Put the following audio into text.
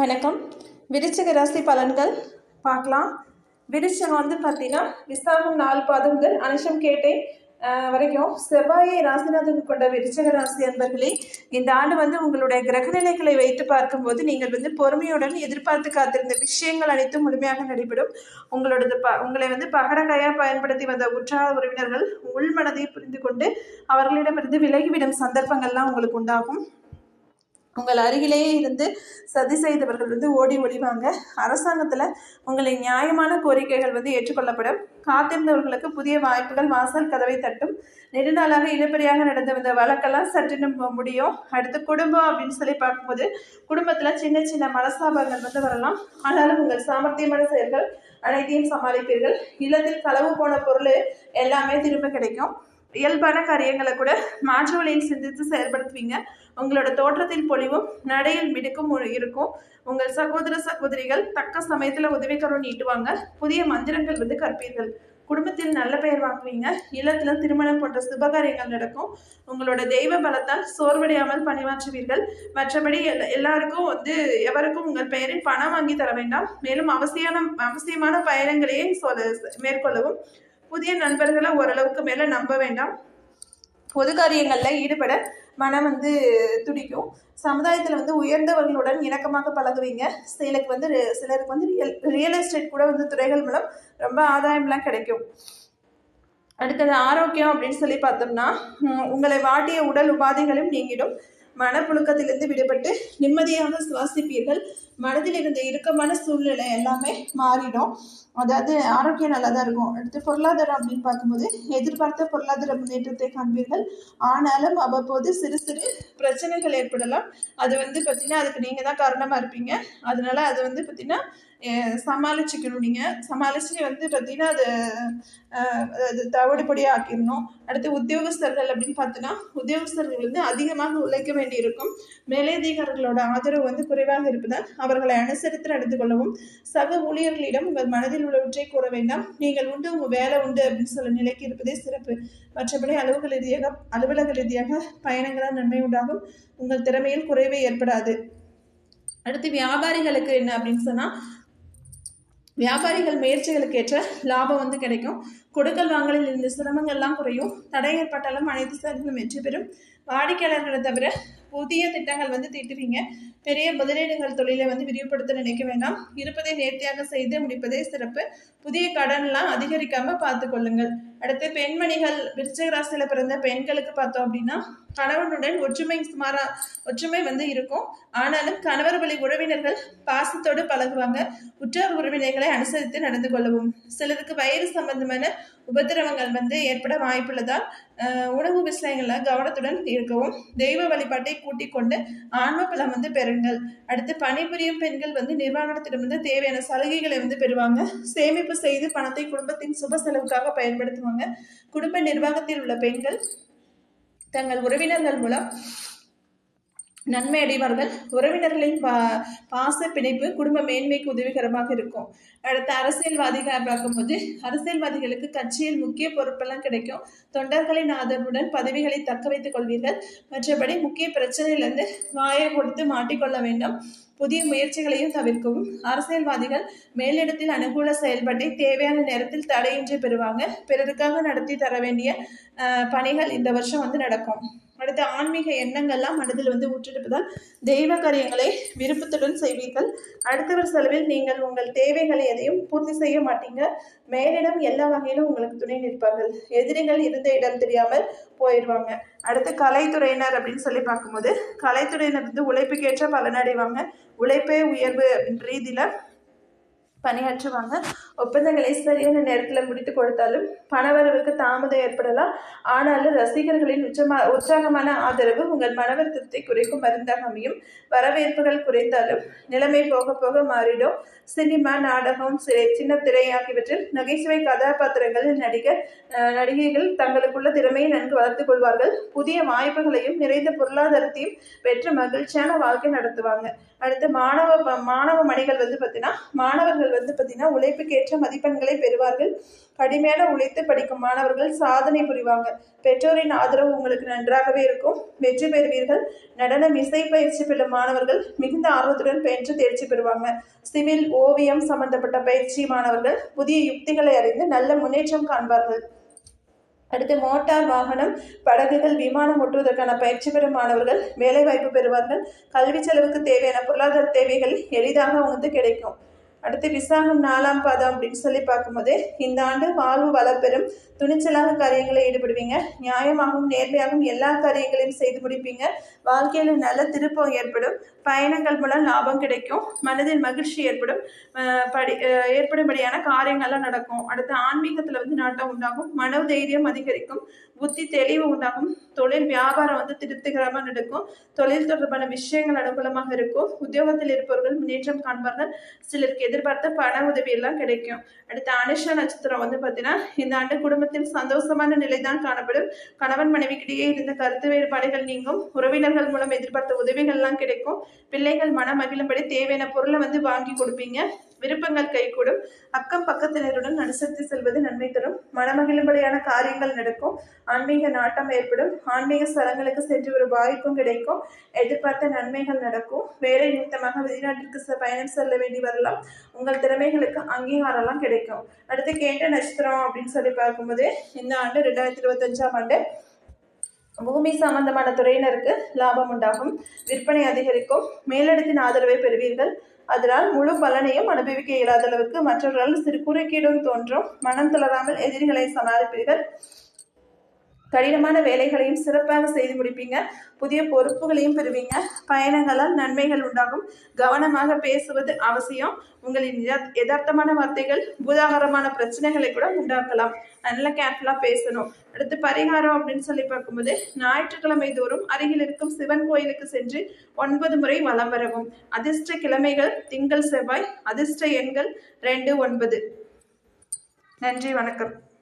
வணக்கம். விருச்சக ராசி பலன்கள் பார்க்கலாம். விருச்சகம் வந்து பார்த்தீங்கன்னா விசாகம் நாலு பாதம் முதல் அனுஷம் கேட்டே வரைக்கும் செவ்வாயை ராசிநாதன் கொண்ட விருச்சக ராசி அன்பர்களே இந்த ஆண்டு வந்து உங்களுடைய கிரகநிலைகளை வைத்து பார்க்கும்போது நீங்கள் வந்து பொறுமையுடன் எதிர்பார்த்து காத்திருந்த விஷயங்கள் அனைத்தும் முழுமையாக நடைபெறும். உங்களோடது ப உங்களை வந்து பகடகையாக பயன்படுத்தி வந்த உற்சாக உறவினர்கள் உள்மனதை புரிந்து கொண்டு அவர்களிடமிருந்து விலகிவிடும் சந்தர்ப்பங்கள்லாம் உங்களுக்கு உண்டாகும். உங்கள் அருகிலேயே இருந்து சதி செய்தவர்கள் வந்து ஓடி ஒளிவாங்க. அரசாங்கத்தில் உங்களின் நியாயமான கோரிக்கைகள் வந்து ஏற்றுக்கொள்ளப்படும். காத்திருந்தவர்களுக்கு புதிய வாய்ப்புகள் வாசல் கதவை தட்டும். நெடுநாளாக இழுபறியாக நடந்து வந்த வழக்கெல்லாம் சற்று முடியும். அடுத்து குடும்பம் அப்படின்னு சொல்லி பார்க்கும்போது குடும்பத்தில் சின்ன சின்ன மனஸ்தாபங்கள் வந்து வரலாம். ஆனாலும் உங்கள் சாமர்த்தியமான செயல்கள் அனைத்தையும் சமாளிப்பீர்கள். இல்லத்தில் களவு போன பொருள் எல்லாமே திரும்ப கிடைக்கும். இயல்பான காரியங்களை கூட மாற்று வழியில் சிந்தித்து செயல்படுத்துவீங்க. உங்களோட தோற்றத்தில் பொலிவும் நடையில் மிடுக்கும் இருக்கும். உங்கள் சகோதர சகோதரிகள் தக்க சமயத்தில் உதவிக்கரம் நீட்டுவாங்க. புதிய மந்திரங்கள் வந்து கற்பீர்கள் குடும்பத்தில் நல்ல பெயர் வாங்குவீங்க. இல்லத்தில் திருமணம் போன்ற சுபகாரியங்கள் நடக்கும். உங்களோட தெய்வ பலத்தால் சோர்வடையாமல் பணியாற்றுவீர்கள் மற்றபடி எல்லாருக்கும் வந்து எவருக்கும் உங்கள் பெயரில் பணம் வாங்கி தர வேண்டாம். மேலும் அவசியமான அவசியமான பயணங்களையே சொல்ல மேற்கொள்ளவும். புதிய நண்பர்களை ஓரளவுக்கு மேலே நம்ப வேண்டாம். பொது காரியங்களில் ஈடுபட மனம் வந்து துடிக்கும். சமுதாயத்தில் வந்து உயர்ந்தவர்களுடன் இணக்கமாக பழகுவீங்க. சிலருக்கு வந்து சிலருக்கு வந்து ரியல் ரியல் எஸ்டேட் கூட வந்து துறைகள் மூலம் ரொம்ப ஆதாயம்லாம் கிடைக்கும். அடுத்தது ஆரோக்கியம் அப்படின்னு சொல்லி பார்த்தோம்னா உங்களை வாட்டிய உடல் உபாதைகளும் நீங்கிடும். மனப்புழுக்கத்திலிருந்து விடுபட்டு நிம்மதியாக சுவாசிப்பீர்கள். மனதில் இருந்த இறுக்கமான சூழ்நிலை எல்லாமே மாறிடும். அதாவது ஆரோக்கியம் நல்லா தான் இருக்கும். அடுத்து பொருளாதாரம் அப்படின்னு பார்க்கும்போது எதிர்பார்த்த பொருளாதார முன்னேற்றத்தை காண்பீர்கள். ஆனாலும் அவ்வப்போது சிறு சிறு பிரச்சனைகள் ஏற்படலாம். அது வந்து பார்த்தீங்கன்னா அதுக்கு நீங்கள் தான் காரணமாக இருப்பீங்க. அதனால அது வந்து பார்த்தீங்கன்னா சமாளிச்சுக்கணும். நீங்கள் சமாளித்து வந்து பார்த்தீங்கன்னா அது அது தவிடுபடியாக ஆக்கிடணும் அடுத்து உத்தியோகஸ்தர்கள் அப்படின்னு பார்த்தோன்னா உத்தியோகஸ்தர்கள் வந்து அதிகமாக உழைக்க வேண்டியிருக்கும். மேலதிகாரிகளோட ஆதரவு வந்து குறைவாக இருப்பதால் அவர்களை அனுசரித்து நடந்து கொள்ளவும் சக ஊழியர்களிடம் உங்கள் மனதில் உள்ளவற்றை கூற வேண்டாம். நீங்கள் உண்டு உங்கள் வேலை உண்டு அப்படின்னு சொல்ல நிலைக்கு இருப்பதே சிறப்பு. மற்றபடி அலுவலக ரீதியாக அலுவலக ரீதியாக பயணங்களால் நன்மை உண்டாகும். உங்கள் திறமையில் குறைவே ஏற்படாது. அடுத்து வியாபாரிகளுக்கு என்ன அப்படின்னு சொன்னால் வியாபாரிகள் முயற்சிகளுக்கு ஏற்ற லாபம் வந்து கிடைக்கும். கொடுக்கல் வாங்கலில் இருந்த சிரமங்கள்லாம் குறையும். தடை ஏற்பட்டாலும் அனைத்து செயல்களும் வெற்றி பெறும். வாடிக்கையாளர்களை தவிர புதிய திட்டங்கள் வந்து தீட்டுவீங்க. பெரிய முதலீடுகள் தொழிலை வந்து விரிவுபடுத்த நினைக்க வேண்டாம். இருப்பதை நேர்த்தியாக செய்து முடிப்பதே சிறப்பு. புதிய கடன்லாம் அதிகரிக்காமல் பார்த்துக்கொள்ளுங்கள். அடுத்து பெண்மணிகள் விருச்சிக ராசியில் பிறந்த பெண்களுக்கு பார்த்தோம் அப்படின்னா கணவனுடன் ஒற்றுமை சுமாரா ஒற்றுமை வந்து இருக்கும். ஆனாலும் கணவர் வழி உறவினர்கள் பாசத்தோடு பழகுவாங்க. உற்றார் உறவினர்களை அனுசரித்து நடந்து கொள்ளவும் சிலருக்கு வயிறு சம்பந்தமான உபத்திரவங்கள் வந்து ஏற்பட வாய்ப்புள்ளதால் உணவு விஷயங்களில் கவனத்துடன் இருக்கவும் தெய்வ வழிபாட்டை கூட்டிக் கொண்டு ஆன்ம பலம் வந்து பெறுங்கள். அடுத்து பணிபுரியும் பெண்கள் வந்து நிர்வாகத்திடமிருந்து தேவையான சலுகைகளை வந்து பெறுவாங்க. சேமிப்பு செய்து பணத்தை குடும்பத்தின் சுப செலவுக்காக பயன்படுத்துவாங்க. குடும்ப நிர்வாகத்தில் உள்ள பெண்கள் தங்கள் உறவினர்கள் மூலம் நன்மை அடைவார்கள் உறவினர்களின் பா பாச பிணைப்பு குடும்ப மேன்மைக்கு உதவிகரமாக இருக்கும். அடுத்து அரசியல்வாதிகள் பார்க்கும்போது அரசியல்வாதிகளுக்கு கட்சியில் முக்கிய பொறுப்பெல்லாம் கிடைக்கும். தொண்டர்களின் ஆதரவுடன் பதவிகளை தக்க வைத்துக் கொள்வீர்கள். மற்றபடி முக்கிய பிரச்சனையிலிருந்து வாயை கொடுத்து மாட்டிக்கொள்ள வேண்டும். புதிய முயற்சிகளையும் தவிர்க்கவும். அரசியல்வாதிகள் மேலிடத்தில் அனுகூல செயல்பாட்டை தேவையான நேரத்தில் தடையின்றி பெறுவாங்க. பிறருக்காக நடத்தி தர வேண்டிய பணிகள் இந்த வருஷம் வந்து நடக்கும். அடுத்து ஆன்மீக எண்ணங்கள்லாம் மனதில் வந்து ஊற்றெடுப்பதால் தெய்வ காரியங்களை விருப்பத்துடன் செய்வீர்கள். அடுத்தவர் செலவில் நீங்கள் உங்கள் தேவைகளை எதையும் பூர்த்தி செய்ய மாட்டீங்க. மேலிடம் எல்லா வகையிலும் உங்களுக்கு துணை நிற்பார்கள். எதிரிகள் இருந்த இடம் தெரியாமல் போயிடுவாங்க. அடுத்து கலைத்துறையினர் அப்படின்னு சொல்லி பார்க்கும்போது கலைத்துறையினர் வந்து உழைப்புக்கேற்ற பலனடைவாங்க உழைப்பே உயர்வு அப்படின்ற ரீதியில் பணியாற்றுவாங்க. ஒப்பந்தங்களை சரியான நேரத்தில் முடித்து கொடுத்தாலும் பணவரவுக்கு தாமதம் ஏற்படலாம். ஆனாலும் ரசிகர்களின் உச்சமா உற்சாகமான ஆதரவு உங்கள் மனவருத்தத்தை குறைக்கும் மருந்தாக அமையும். வரவேற்புகள் குறைந்தாலும் நிலைமை போக போக மாறிடும். சினிமா நாடகம் சிறை சின்ன திரை ஆகியவற்றில் நகைச்சுவை கதாபாத்திரங்களில் நடிக நடிகைகள் தங்களுக்குள்ள திறமையை நன்கு வளர்த்துக் கொள்வார்கள். புதிய வாய்ப்புகளையும் நிறைந்த பொருளாதாரத்தையும் பெற்று மகிழ்ச்சியான வாழ்க்கை நடத்துவாங்க. அடுத்து மாணவ மாணவ மணிகள் வந்து பார்த்தீங்கன்னா மாணவர்கள் வந்து பார்த்தீங்கன்னா உழைப்புக்கேற்ற மதிப்பெண்களை பெறுவார்கள். கடுமையான உழைத்து படிக்கும் மாணவர்கள் சாதனை புரிவாங்க. பெற்றோரின் ஆதரவு உங்களுக்கு நன்றாகவே இருக்கும். வெற்றி பெறுவீர்கள். நடனம் இசை பயிற்சி பெறும் மாணவர்கள் மிகுந்த ஆர்வத்துடன் பயின்று தேர்ச்சி பெறுவாங்க. சிவில் ஓவியம் சம்பந்தப்பட்ட பயிற்சி மாணவர்கள் புதிய யுக்திகளை அறிந்து நல்ல முன்னேற்றம் காண்பார்கள். அடுத்து மோட்டார் வாகனம் படகுகள் விமானம் ஓட்டுவதற்கான பயிற்சி பெறும் மாணவர்கள் வேலைவாய்ப்பு பெறுவார்கள். கல்வி செலவுக்கு தேவையான பொருளாதார தேவைகள் எளிதாக வந்து கிடைக்கும். அடுத்து விசாகம் நாலாம் பாதம் அப்படின்னு சொல்லி பார்க்கும்போது இந்த ஆண்டு வாழ்வு வளப்பெறும் துணிச்சலாக காரியங்களை ஈடுபடுவீங்க. நியாயமாகவும் நேர்மையாகவும் எல்லா காரியங்களையும் செய்து முடிப்பீங்க. வாழ்க்கையில் நல்ல திருப்பம் ஏற்படும். பயணங்கள் மூலம் லாபம் கிடைக்கும். மனதில் மகிழ்ச்சி ஏற்படும். படி ஏற்படும்படியான காரியங்கள்லாம் நடக்கும். அடுத்து ஆன்மீகத்தில் வந்து நாட்டம் உண்டாகும். மன தைரியம் அதிகரிக்கும். புத்தி தெளிவு உண்டாகும். தொழில் வியாபாரம் வந்து திருப்திகரமாக நடக்கும். தொழில் தொடர்பான விஷயங்கள் அனுகூலமாக இருக்கும். உத்தியோகத்தில் இருப்பவர்கள் முன்னேற்றம் காண்பார்கள். சிலருக்கு எதிர்பார்த்த பண உதவி எல்லாம் கிடைக்கும். அடுத்து அனுஷ நட்சத்திரம் வந்து பார்த்தீங்கன்னா இந்த ஆண்டு குடும்பத்தில் சந்தோஷமான நிலை தான் காணப்படும். கணவன் மனைவிக்கிடையே இருந்த கருத்து வேறுபாடுகள் நீங்கும். உறவினர்கள் மூலம் எதிர்பார்த்த உதவிகள்லாம் கிடைக்கும். பிள்ளைகள் மனம் மகிழும்படி தேவையான பொருளை வந்து வாங்கி கொடுப்பீங்க. விருப்பங்கள் கைகூடும். அக்கம் பக்கத்தினருடன் அனுசரித்து செல்வது நன்மை தரும். மனமகிழும்படியான காரியங்கள் நடக்கும். ஆன்மீக நாட்டம் ஏற்படும். ஆன்மீக ஸ்தலங்களுக்கு சென்று ஒரு வாய்ப்பும் கிடைக்கும். எதிர்பார்த்த நன்மைகள் நடக்கும். வேலை நிமித்தமாக வெளிநாட்டிற்கு செ- பயணம் செல்ல வேண்டி வரலாம். உங்கள் திறமைகளுக்கு அங்கீகாரம்லாம் கிடைக்கும். அடுத்து கேட்ட நட்சத்திரம் அப்படின்னு சொல்லி பார்க்கும்போது இந்த ஆண்டு ரெண்டாயிரத்தி இருபத்தஞ்சாம் ஆண்டு பூமி சம்பந்தமான துறையினருக்கு லாபம் உண்டாகும். விற்பனை அதிகரிக்கும். மேலிடத்தின் ஆதரவை பெறுவீர்கள். அதனால் முழு பலனையும் அனுபவிக்க இயலாத அளவுக்கு மற்றவர்கள் சிறு குறுக்கீடும் தோன்றும். மனம் தளராமல் எதிரிகளை சமாளிப்பீர்கள். கடினமான வேலைகளையும் சிறப்பாக செய்து முடிப்பீங்க. புதிய பொறுப்புகளையும் பெறுவீங்க. பயணங்களால் நன்மைகள் உண்டாகும். கவனமாக பேசுவது அவசியம். உங்களின் யதார்த்- யதார்த்தமான வார்த்தைகள் பூதாகரமான பிரச்சனைகளை கூட உண்டாக்கலாம். நல்ல கேர்ஃபுல்லாக பேசணும். அடுத்து பரிகாரம் அப்படின்னு சொல்லி பார்க்கும்போது ஞாயிற்றுக்கிழமை தோறும் அருகில் இருக்கும் சிவன் கோயிலுக்கு சென்று ஒன்பது முறை வலம் வரவும். அதிர்ஷ்ட கிழமைகள் திங்கள் செவ்வாய் அதிர்ஷ்ட எண்கள் ரெண்டு ஒன்பது. நன்றி வணக்கம்.